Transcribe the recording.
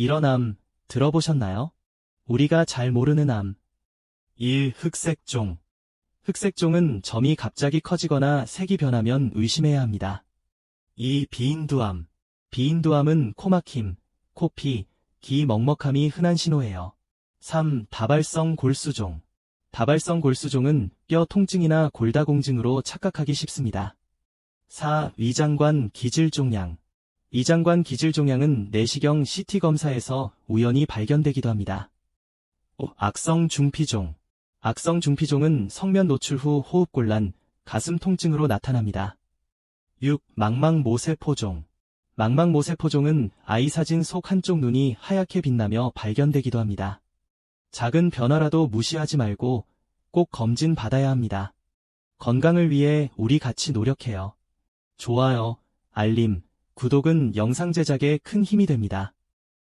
이런 암 들어보셨나요? 우리가 잘 모르는 암. 1. 흑색종. 흑색종은 점이 갑자기 커지거나 색이 변하면 의심해야 합니다. 2. 비인두암. 비인두암은 코막힘, 코피, 기 먹먹함이 흔한 신호예요. 3. 다발성 골수종. 다발성 골수종은 뼈 통증이나 골다공증으로 착각하기 쉽습니다. 4. 위장관 기질종양. 위장관 기질 종양은 내시경 CT 검사에서 우연히 발견되기도 합니다. 5. 악성 중피종. 악성 중피종은 성면 노출 후 호흡곤란, 가슴 통증으로 나타납니다. 6. 망망모세포종. 망망모세포종은 아이 사진 속 한쪽 눈이 하얗게 빛나며 발견되기도 합니다. 작은 변화라도 무시하지 말고 꼭 검진 받아야 합니다. 건강을 위해 우리 같이 노력해요. 좋아요, 알림, 구독은 영상 제작에 큰 힘이 됩니다.